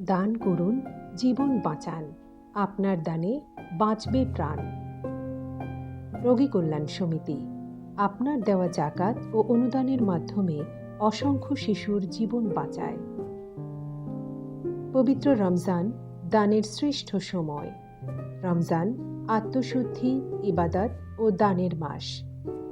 দান করুন, জীবন বাঁচান, আপনার দানে বাঁচবে প্রাণ। রোগী কল্যাণ সমিতি, আপনার দেওয়া জাকাত ও অনুদানের মাধ্যমে অসংখ্য শিশুর জীবন বাঁচায়। পবিত্র রমজান, দানের শ্রেষ্ঠ সময়। রমজান, আত্মশুদ্ধি, ইবাদত ও দানের মাস।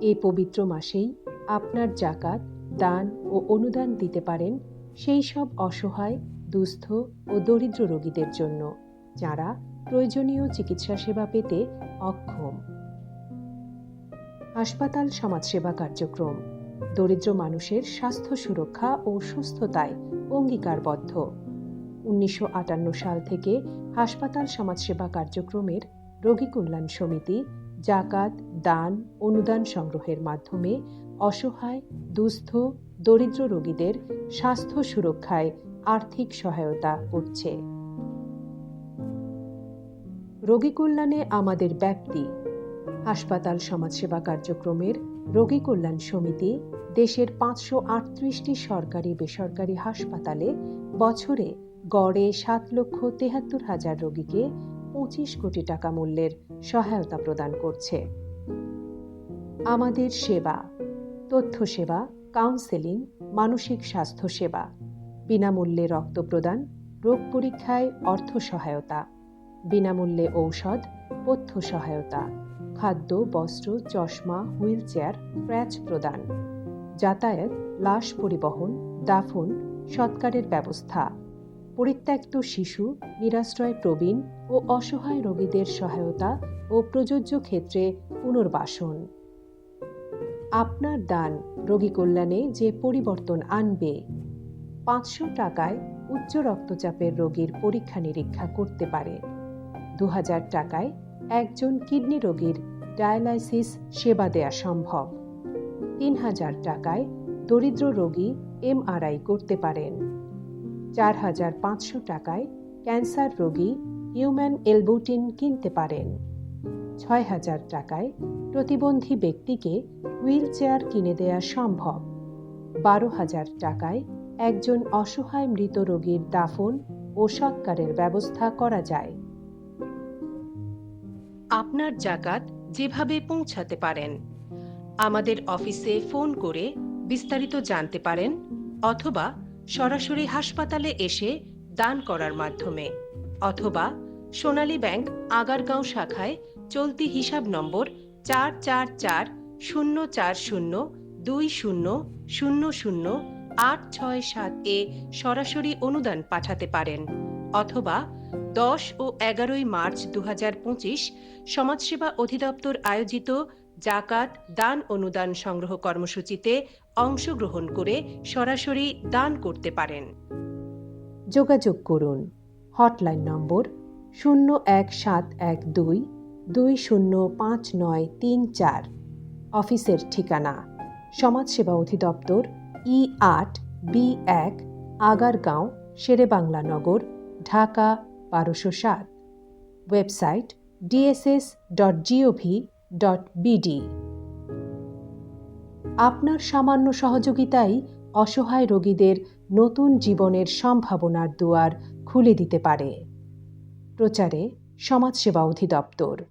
এই পবিত্র মাসেই আপনার জাকাত, দান ও অনুদান দিতে পারেন সেই সব অসহায় দুস্থ ও দরিদ্র রোগীদের জন্য, যারা প্রয়োজনীয় চিকিৎসা সেবা পেতে অক্ষম। হাসপাতাল সমাজসেবা কার্যক্রম। দরিদ্র মানুষের স্বাস্থ্য সুরক্ষা ও সুস্থতায় অঙ্গীকারবদ্ধ। উনিশশো আটান্ন সাল থেকে হাসপাতাল সমাজসেবা কার্যক্রমের রোগী কল্যাণ সমিতি জাকাত, দান, অনুদান সংগ্রহের মাধ্যমে অসহায়, দুস্থ, দরিদ্র রোগীদের স্বাস্থ্য সুরক্ষায় আর্থিক সহায়তা করছে। রোগী কল্যাণে আমাদের ব্যাপ্তি। হাসপাতাল সমাজসেবা কার্যক্রমের রোগী কল্যাণ সমিতি দেশের পাঁচশো আটত্রিশটি সরকারি বেসরকারি হাসপাতালে বছরে গড়ে সাত লক্ষ তেহাত্তর হাজার রোগীকে পঁচিশ কোটি টাকা মূল্যের সহায়তা প্রদান করছে। আমাদের সেবা তথ্য সেবা কাউন্সেলিং, মানসিক স্বাস্থ্য সেবা বিনামূল্যে রক্ত প্রদান রোগ পরীক্ষায় অর্থ সহায়তা, বিনামূল্যে ঔষধ, পথ্য সহায়তা, খাদ্য, বস্ত্র, চশমা হুইল চেয়ার ক্র্যাচ প্রদান, যাতায়াত, লাশ পরিবহন, দাফন, সৎকারের ব্যবস্থা, পরিত্যক্ত শিশু, নিরাশ্রয় প্রবীণ ও অসহায় রোগীদের সহায়তা ও প্রযোজ্য ক্ষেত্রে পুনর্বাসন। আপনার দান রোগী কল্যাণে যে পরিবর্তন আনবে। পাঁচশো টাকায় উচ্চ রক্তচাপের রোগীর পরীক্ষা নিরীক্ষা করতে পারে। দু হাজার টাকায় একজন কিডনি রোগীর ডায়ালাইসিস সেবা দেয়া সম্ভব। তিন হাজার টাকায় দরিদ্র রোগী এমআরআই করতে পারেন। চার হাজার পাঁচশো টাকায় ক্যান্সার রোগী হিউম্যান এলবোটিন কিনতে পারেন। ছয় হাজার টাকায় প্রতিবন্ধী ব্যক্তিকে হুইল চেয়ার কিনে দেয়া সম্ভব। বারো হাজার টাকায় একজন অসহায় মৃত রোগীর দাফন ও সৎকারের ব্যবস্থা করা যায়। আপনার জাকাত যেভাবে পৌঁছাতে পারেন। আমাদের অফিসে ফোন করে বিস্তারিত জানতে পারেন অথবা সরাসরি হাসপাতালে এসে দান করার মাধ্যমে অথবা সোনালী ব্যাংক আগারগাঁও শাখায় চলতি হিসাব নম্বর চার চার চার শূন্য চার শূন্য দুই শূন্য শূন্য শূন্য আট ছয় সাত এ সরাসরি অনুদান পাঠাতে পারেন, অথবা দশ ও এগারোই মার্চ দু হাজার পঁচিশ সমাজসেবা অধিদপ্তর আয়োজিত জাকাত দান অনুদান সংগ্রহ কর্মসূচিতে অংশগ্রহণ করে সরাসরি দান করতে পারেন। যোগাযোগ করুন, হটলাইন নম্বর শূন্য এক সাত এক দুই দুই শূন্য পাঁচ নয় তিন চার। অফিসের ঠিকানা সমাজসেবা অধিদপ্তর ই আট বি এক, আগারগাঁও শেরেবাংলা নগর ঢাকা, বারোশো সাত। Website DSS dot G O V dot BD আপনার সামান্য সহযোগিতাই অসহায় রোগীদের নতুন জীবনের সম্ভাবনার দুয়ার খুলে দিতে পারে। প্রচারে সমাজসেবা অধিদপ্তর।